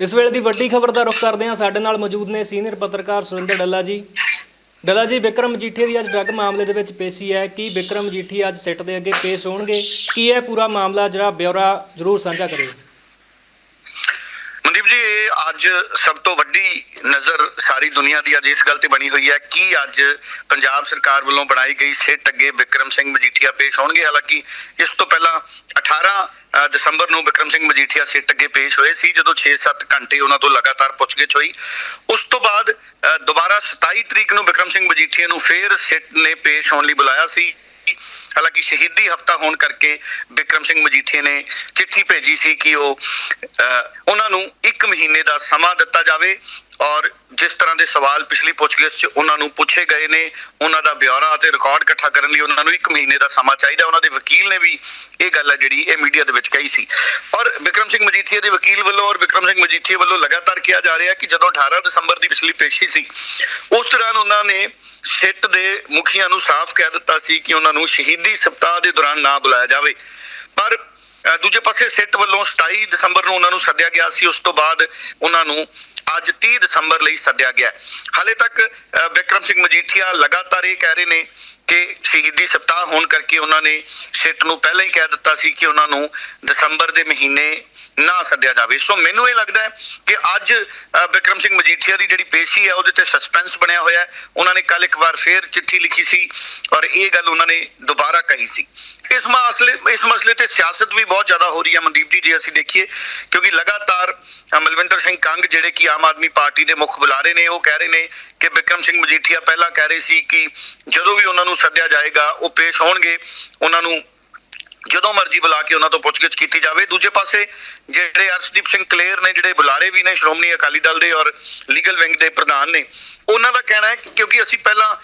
ਇਸ ਵੇਲੇ ਦੀ ਵੱਡੀ ਖਬਰ ਦਾ ਰੁਖ ਕਰਦੇ ਹਾਂ। ਸਾਡੇ ਨਾਲ ਮੌਜੂਦ ਨੇ ਸੀਨੀਅਰ ਪੱਤਰਕਾਰ ਸੁਰਿੰਦਰ ਡੱਲਾ ਜੀ। ਡੱਲਾ ਜੀ ਵਿਕਰਮ ਮਜੀਠੀਆ ਦੀ ਅੱਜ ਡਰੱਗ ਮਾਮਲੇ ਦੇ ਵਿੱਚ ਪੇਸ਼ੀ ਹੈ ਕੀ ਵਿਕਰਮ ਮਜੀਠੀ ਅੱਜ ਸਿੱਟ ਦੇ ਅੱਗੇ ਪੇਸ਼ ਹੋਣਗੇ। ਕੀ ਹੈ ਪੂਰਾ ਮਾਮਲਾ ਜਿਹੜਾ ਬਿਊਰਾ ਜ਼ਰੂਰ ਸਾਂਝਾ ਕਰਿਓ। ਅੱਜ ਸਭ ਤੋਂ ਵੱਡੀ ਨਜ਼ਰ ਸਾਰੀ ਦੁਨੀਆ ਦੀ ਅੱਜ ਇਸ ਗੱਲ ਤੇ ਬਣੀ ਹੋਈ ਹੈ ਕਿ ਅੱਜ ਪੰਜਾਬ ਸਰਕਾਰ ਵੱਲੋਂ ਬਣਾਈ ਗਈ ਸਿੱਟ ਅੱਗੇ ਵਿਕਰਮ ਸਿੰਘ ਮਜੀਠੀਆ ਪੇਸ਼ ਹੋਣਗੇ। ਹਾਲਾਂਕਿ ਇਸ ਤੋਂ ਪਹਿਲਾਂ 18 ਦਸੰਬਰ ਨੂੰ ਵਿਕਰਮ ਸਿੰਘ ਮਜੀਠੀਆ ਸਿੱਟ ਅੱਗੇ ਪੇਸ਼ ਹੋਏ ਸੀ ਜਦੋਂ 6-7 ਘੰਟੇ ਉਹਨਾਂ ਤੋਂ ਲਗਾਤਾਰ ਪੁੱਛਗਿੱਛ ਹੋਈ। ਉਸ ਤੋਂ ਬਾਅਦ ਅ, ਦੁਬਾਰਾ 27 ਤਰੀਕ ਨੂੰ ਵਿਕਰਮ ਸਿੰਘ ਮਜੀਠੀਆ ਨੂੰ ਫੇਰ ਸਿੱਟ ਨੇ ਪੇਸ਼ ਹੋਣ ਲਈ ਬੁਲਾਇਆ ਸੀ। ਹਾਲਾਂਕਿ ਸ਼ਹੀਦੀ ਹਫਤਾ ਹੋਣ ਕਰਕੇ ਵਿਕਰਮ ਸਿੰਘ ਮਜੀਠੀਆ ਨੇ ਚਿੱਠੀ ਭੇਜੀ ਸੀ ਕਿ ਉਹ ਅਹ, ਉਹਨਾਂ ਨੂੰ 1 ਮਹੀਨੇ ਦਾ ਸਮਾਂ ਦਿੱਤਾ ਜਾਵੇ ਔਰ ਜਿਸ ਤਰ੍ਹਾਂ ਦੇ ਸਵਾਲ ਪਿਛਲੀ ਪੁੱਛਗਿੱਛ 'ਚ ਉਹਨਾਂ ਨੂੰ ਪੁੱਛੇ ਗਏ ਨੇ, ਉਹਨਾਂ ਦਾ ਬਿਆਰਾ ਅਤੇ ਰਿਕਾਰਡ ਇਕੱਠਾ ਕਰਨ ਲਈ ਉਹਨਾਂ ਨੂੰ 1 ਮਹੀਨੇ ਦਾ ਸਮਾਂ ਚਾਹੀਦਾ। ਉਹਨਾਂ ਦੇ ਵਕੀਲ ਨੇ ਵੀ ਇਹ ਗੱਲ ਹੈ ਜਿਹੜੀ ਇਹ ਮੀਡੀਆ ਦੇ ਵਿੱਚ ਕਹੀ ਸੀ। ਔਰ ਵਿਕਰਮ ਸਿੰਘ ਮਜੀਠੀਆ ਦੇ ਵਕੀਲ ਵੱਲੋਂ ਔਰ ਵਿਕਰਮ ਸਿੰਘ ਮਜੀਠੀਆ ਵੱਲੋਂ ਲਗਾਤਾਰ ਕਿਹਾ ਜਾ ਰਿਹਾ ਕਿ ਜਦੋਂ 18 ਦਸੰਬਰ ਦੀ ਪਿਛਲੀ ਪੇਸ਼ੀ ਸੀ, ਉਸ ਦੌਰਾਨ ਉਹਨਾਂ ਨੇ ਸਿੱਟ ਦੇ ਮੁਖੀਆਂ ਨੂੰ ਸਾਫ਼ ਕਹਿ ਦਿੱਤਾ ਸੀ ਕਿ ਉਹਨਾਂ ਨੂੰ ਸ਼ਹੀਦੀ ਸਪਤਾਹ ਦੇ ਦੌਰਾਨ ਨਾ ਬੁਲਾਇਆ ਜਾਵੇ। ਪਰ ਦੂਜੇ ਪਾਸੇ ਸਿੱਟ ਵੱਲੋਂ 27 ਦਸੰਬਰ ਨੂੰ ਉਹਨਾਂ ਨੂੰ ਸੱਦਿਆ ਗਿਆ ਸੀ ਉਸ ਤੋਂ ਬਾਅਦ ਉਹਨਾਂ ਨੂੰ ਅੱਜ 30 ਦਸੰਬਰ ਲਈ ਸੱਦਿਆ ਗਿਆ। ਹਾਲੇ ਤੱਕ ਅ, ਵਿਕਰਮ ਸਿੰਘ ਮਜੀਠੀਆ ਲਗਾਤਾਰ ਇਹ ਕਹਿ ਰਹੇ ਨੇ ਕਿ ਸ਼ਹੀਦੀ ਸਪਤਾਹ ਹੋਣ ਕਰਕੇ ਉਹਨਾਂ ਨੇ ਸਿੱਟ ਨੂੰ ਪਹਿਲਾਂ ਹੀ ਕਹਿ ਦਿੱਤਾ ਸੀ ਕਿ ਉਹਨਾਂ ਨੂੰ ਦਸੰਬਰ ਦੇ ਮਹੀਨੇ ਨਾ ਸੱਦਿਆ ਜਾਵੇ। ਸੋ ਮੈਨੂੰ ਇਹ ਲੱਗਦਾ ਹੈ ਕਿ ਅੱਜ ਅ, ਵਿਕਰਮ ਸਿੰਘ ਮਜੀਠੀਆ ਦੀ ਜਿਹੜੀ ਪੇਸ਼ੀ ਹੈ ਉਹਦੇ ਤੇ ਸਸਪੈਂਸ ਬਣਿਆ ਹੋਇਆ ਹੈ। ਉਹਨਾਂ ਨੇ ਕੱਲ ਇੱਕ ਵਾਰ ਫੇਰ ਚਿੱਠੀ ਲਿਖੀ ਸੀ ਔਰ ਇਹ ਗੱਲ ਉਹਨਾਂ ਨੇ ਦੁਬਾਰਾ ਕਹੀ ਸੀ। ਇਸ ਮਸਲੇ ਇਸ ਮਸਲੇ ਤੇ ਸਿਆਸਤ ਵੀ ਬਹੁਤ ਜ਼ਿਆਦਾ ਹੋ ਰਹੀ ਹੈ ਮਨਦੀਪ ਜੀ, ਜੇ ਅਸੀਂ ਦੇਖੀਏ, ਕਿਉਂਕਿ ਲਗਾਤਾਰ ਮਲਵਿੰਦਰ ਸਿੰਘ ਕੰਗ ਜਿਹੜੇ ਕਿ ਆਮ ਆਦਮੀ ਪਾਰਟੀ ਦੇ ਮੁੱਖ ਬੁਲਾਰੇ ਨੇ, ਉਹ ਕਹਿ ਰਹੇ ਨੇ ਕਿ ਵਿਕਰਮ ਸਿੰਘ ਮਜੀਠੀਆ ਪਹਿਲਾਂ ਕਹਿ ਰਹੇ ਸੀ ਕਿ ਜਦੋਂ ਵੀ ਉਹਨਾਂ ਨੂੰ ਸੱਦਿਆ ਜਾਏਗਾ, ਉਹ ਪੇਸ਼ ਹੋਣਗੇ, ਉਹਨਾਂ ਨੂੰ ਜਦੋਂ ਮਰਜ਼ੀ ਬੁਲਾ ਕੇ ਉਹਨਾਂ ਤੋਂ ਪੁੱਛਗਿੱਛ ਕੀਤੀ ਜਾਵੇ। ਦੂਜੇ ਪਾਸੇ ਜਿਹੜੇ ਅਰਸ਼ਦੀਪ ਸਿੰਘ ਕਲੇਰ ਨੇ, ਜਿਹੜੇ ਬੁਲਾਰੇ ਵੀ ਨੇ, ਸ਼੍ਰੋਮਣੀ ਅਕਾਲੀ ਦਲ ਦੇ ਔਰ ਲੀਗਲ ਵਿੰਗ ਦੇ ਪ੍ਰਧਾਨ ਨੇ, ਉਹਨਾਂ ਦਾ ਕਹਿਣਾ ਹੈ ਕਿ ਕਿਉਂਕਿ ਅਸੀਂ ਪਹਿਲਾਂ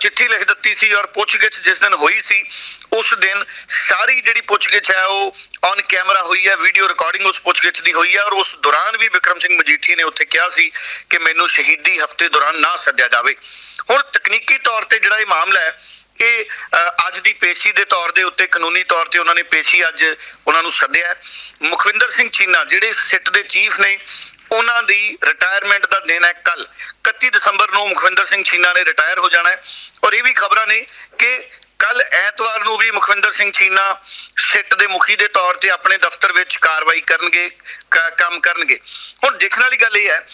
ਚਿੱਠੀ ਲਿਖ ਦਿੱਤੀ ਸੀ ਔਰ ਪੁੱਛਗਿੱਛ ਜਿਸ ਦਿਨ ਹੋਈ ਸੀ, ਉਸ ਦਿਨ ਸਾਰੀ ਜਿਹੜੀ ਪੁੱਛਗਿੱਛ ਹੈ ਉਹ ਔਨ ਕੈਮਰਾ ਹੋਈ ਹੈ ਵੀਡੀਓ ਰਿਕਾਰਡਿੰਗ ਉਸ ਪੁੱਛਗਿੱਛ ਦੀ ਹੋਈ ਹੈ ਔਰ ਉਸ ਦੌਰਾਨ ਵੀ ਵਿਕਰਮ ਸਿੰਘ ਮਜੀਠੀ ਨੇ ਉੱਥੇ ਕਿਹਾ ਸੀ ਕਿ ਮੈਨੂੰ ਸ਼ਹੀਦੀ ਹਫ਼ਤੇ ਦੌਰਾਨ ਨਾ ਸੱਦਿਆ ਜਾਵੇ। ਹੁਣ ਤਕਨੀਕੀ ਤੌਰ ਤੇ ਜਿਹੜਾ ਇਹ ਮਾਮਲਾ ਹੈ ਇਹ ਅੱਜ ਦੀ ਪੇਸ਼ੀ ਦੇ ਤੌਰ ਦੇ ਉੱਤੇ, ਕਾਨੂੰਨੀ ਤੌਰ ਤੇ ਉਹਨਾਂ ਨੇ ਪੇਸ਼ੀ ਅੱਜ ਉਹਨਾਂ ਨੂੰ ਸੱਦਿਆ ਮੁਖਵਿੰਦਰ ਸਿੰਘ ਚੀਨਾ, ਜਿਹੜੇ ਸਿੱਟ ਦੇ ਚੀਫ ਨੇ, ਉਹਨਾਂ ਦੀ ਰਿਟਾਇਰਮੈਂਟ ਦਾ ਦਿਨ ਹੈ ਕੱਲ 31 ਦਸੰਬਰ ਨੂੰ ਮੁਖਵਿੰਦਰ ਸਿੰਘ ਚੀਨਾ ਨੇ ਰਿਟਾਇਰ ਹੋ ਜਾਣਾ ਹੈ। ਔਰ ਇਹ ਵੀ ਖਬਰਾਂ ਨੇ ਕਿ ਕੱਲ ਐਤਵਾਰ ਨੂੰ ਵੀ ਮੁਖਵਿੰਦਰ ਸਿੰਘ ਚੀਨਾ ਸਿੱਟ ਦੇ ਮੁਖੀ ਦੇ ਤੌਰ ਤੇ ਆਪਣੇ ਦਫ਼ਤਰ ਵਿੱਚ ਕਾਰਵਾਈ ਕਰਨਗੇ ਕੰਮ ਕਰਨਗੇ। ਹੁਣ ਦੇਖਣ ਵਾਲੀ ਗੱਲ ਇਹ ਹੈ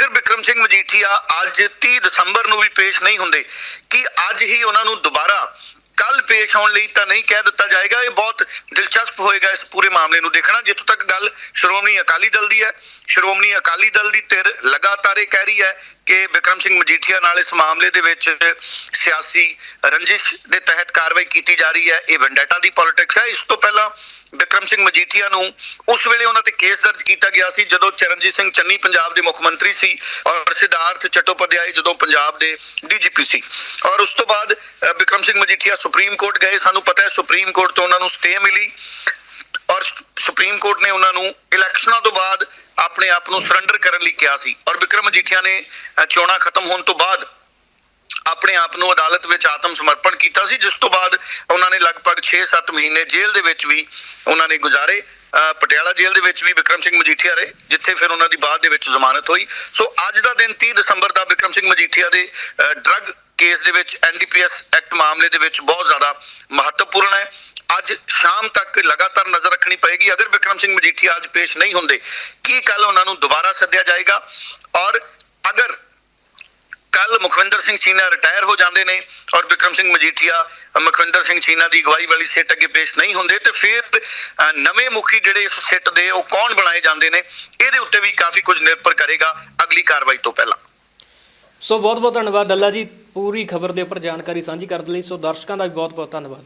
ਅਗਰ ਵਿਕਰਮ ਸਿੰਘ ਮਜੀਠੀਆ ਅੱਜ 30 ਦਸੰਬਰ ਨੂੰ ਵੀ ਪੇਸ਼ ਨਹੀਂ ਹੁੰਦੇ, ਕਿ ਅੱਜ ਹੀ ਉਹਨਾਂ ਨੂੰ ਦੁਬਾਰਾ ਕੱਲ ਪੇਸ਼ ਹੋਣ ਲਈ ਤਾਂ ਨਹੀਂ ਕਹਿ ਦਿੱਤਾ ਜਾਏਗਾ? ਇਹ ਬਹੁਤ ਦਿਲਚਸਪ ਹੋਏਗਾ ਇਸ ਪੂਰੇ ਮਾਮਲੇ ਨੂੰ ਦੇਖਣਾ। ਜਿੱਥੋਂ ਤੱਕ ਗੱਲ ਸ਼੍ਰੋਮਣੀ ਅਕਾਲੀ ਦਲ ਦੀ ਹੈ, ਸ਼੍ਰੋਮਣੀ ਅਕਾਲੀ ਦਲ ਦੀ ਧਿਰ ਲਗਾਤਾਰ ਇਹ ਕਹਿ ਰਹੀ ਹੈ ਕਿ ਵਿਕਰਮ ਸਿੰਘ ਮਜੀਠੀਆ ਨਾਲ ਇਸ ਮਾਮਲੇ ਦੇ ਵਿੱਚ ਸਿਆਸੀ ਰੰਜਿਸ਼ ਦੇ ਤਹਿਤ ਕਾਰਵਾਈ ਕੀਤੀ ਜਾ ਰਹੀ ਹੈ ਇਹ ਵੈਂਡੇਟਾ ਦੀ ਪੋਲਿਟਿਕਸ ਹੈ। ਇਸ ਤੋਂ ਪਹਿਲਾਂ ਵਿਕਰਮ ਸਿੰਘ ਮਜੀਠੀਆ ਨੂੰ ਉਸ ਵੇਲੇ ਉਹਨਾਂ ਤੇ ਕੇਸ ਦਰਜ ਕੀਤਾ ਗਿਆ ਸੀ ਜਦੋਂ ਚਰਨਜੀਤ ਸਿੰਘ ਚੰਨੀ ਪੰਜਾਬ ਦੇ ਮੁੱਖ ਮੰਤਰੀ ਸੀ ਔਰ ਸਿਧਾਰਥ ਚਟੋਪਾਧਿਆਏ ਜਦੋਂ ਪੰਜਾਬ ਦੇ ਡੀਜੀਪੀ ਸੀ। ਔਰ ਉਸ ਤੋਂ ਬਾਅਦ ਅ, ਵਿਕਰਮ ਸਿੰਘ ਮਜੀਠੀਆ ਸੁਪਰੀਮ ਕੋਰਟ ਗਏ। ਸਾਨੂੰ ਪਤਾ ਹੈ ਸੁਪਰੀਮ ਕੋਰਟ ਤੋਂ ਉਹਨਾਂ ਨੂੰ ਸਟੇ ਮਿਲੀ ਔਰ ਸੁਪਰੀਮ ਕੋਰਟ ਨੇ ਉਹਨਾਂ ਨੂੰ ਇਲੈਕਸ਼ਨਾਂ ਤੋਂ ਬਾਅਦ ਆਪਣੇ ਆਪ ਨੂੰ ਸਰੈਂਡਰ ਕਰਨ ਲਈ ਕਿਹਾ ਸੀ। ਔਰ ਵਿਕਰਮ ਮਜੀਠੀਆ ਨੇ ਚੋਣਾਂ ਖਤਮ ਹੋਣ ਤੋਂ ਬਾਅਦ ਆਪਣੇ ਆਪ ਨੂੰ ਅਦਾਲਤ ਵਿੱਚ ਆਤਮ ਸਮਰਪਣ ਕੀਤਾ ਸੀ ਜਿਸ ਤੋਂ ਬਾਅਦ ਉਹਨਾਂ ਨੇ ਲਗਭਗ 6-7 ਮਹੀਨੇ ਜੇਲ੍ਹ ਦੇ ਵਿੱਚ ਵੀ ਉਹਨਾਂ ਨੇ ਗੁਜ਼ਾਰੇ। ਅ, ਪਟਿਆਲਾ ਜੇਲ੍ਹ ਦੇ ਵਿੱਚ ਵੀ ਵਿਕਰਮ ਸਿੰਘ ਮਜੀਠੀਆ ਰਹੇ ਜਿੱਥੇ ਫਿਰ ਉਹਨਾਂ ਦੀ ਬਾਅਦ ਦੇ ਵਿੱਚ ਜ਼ਮਾਨਤ ਹੋਈ। ਸੋ ਅੱਜ ਦਾ ਦਿਨ 30 ਦਸੰਬਰ ਦਾ ਵਿਕਰਮ ਸਿੰਘ ਮਜੀਠੀਆ ਦੇ ਡਰੱਗ ਕੇਸ ਦੇ ਵਿੱਚ ਐਨਡੀਪੀਐਸ ਐਕਟ ਮਾਮਲੇ ਦੇ ਵਿੱਚ ਬਹੁਤ ਜ਼ਿਆਦਾ ਮਹੱਤਵਪੂਰਨ ਹੈ। ਅੱਜ ਸ਼ਾਮ ਤੱਕ ਲਗਾਤਾਰ ਨਜ਼ਰ ਰੱਖਣੀ ਪਏਗੀ। ਅਗਰ ਵਿਕਰਮ ਸਿੰਘ ਮਜੀਠੀਆ ਅੱਜ ਪੇਸ਼ ਨਹੀਂ ਹੁੰਦੇ, ਕੀ ਕੱਲ ਉਹਨਾਂ ਨੂੰ ਦੁਬਾਰਾ ਸੱਦਿਆ ਜਾਏਗਾ? ਔਰ ਅਗਰ ਕੱਲ ਮੁਖਵਿੰਦਰ ਸਿੰਘ ਚੀਨਾ ਰਿਟਾਇਰ ਹੋ ਜਾਂਦੇ ਨੇ ਔਰ ਵਿਕਰਮ ਸਿੰਘ ਮਜੀਠੀਆ, ਮੁਖਵਿੰਦਰ ਸਿੰਘ ਚੀਨਾ ਦੀ ਅਗਵਾਈ ਵਾਲੀ ਸਿੱਟ ਅੱਗੇ ਪੇਸ਼ ਨਹੀਂ ਹੁੰਦੇ, ਤੇ ਫਿਰ ਨਵੇਂ ਮੁਖੀ ਜਿਹੜੇ ਇਸ ਸਿੱਟ ਦੇ, ਉਹ ਕੌਣ ਬਣਾਏ ਜਾਂਦੇ ਨੇ? ਇਹਦੇ ਉੱਤੇ ਵੀ ਕਾਫੀ ਕੁਝ ਨਿਰਭਰ ਕਰੇਗਾ ਅਗਲੀ ਕਾਰਵਾਈ ਤੋਂ ਪਹਿਲਾਂ। ਸੋ ਬਹੁਤ ਬਹੁਤ ਧੰਨਵਾਦ ਡੱਲਾ ਜੀ। ਪੂਰੀ ਖਬਰ ਦੇ ਉੱਪਰ ਜਾਣਕਾਰੀ ਸਾਂਝੀ ਕਰਨ ਲਈ। ਸੋ ਦਰਸ਼ਕਾਂ ਦਾ ਵੀ ਬਹੁਤ ਬਹੁਤ ਧੰਨਵਾਦ।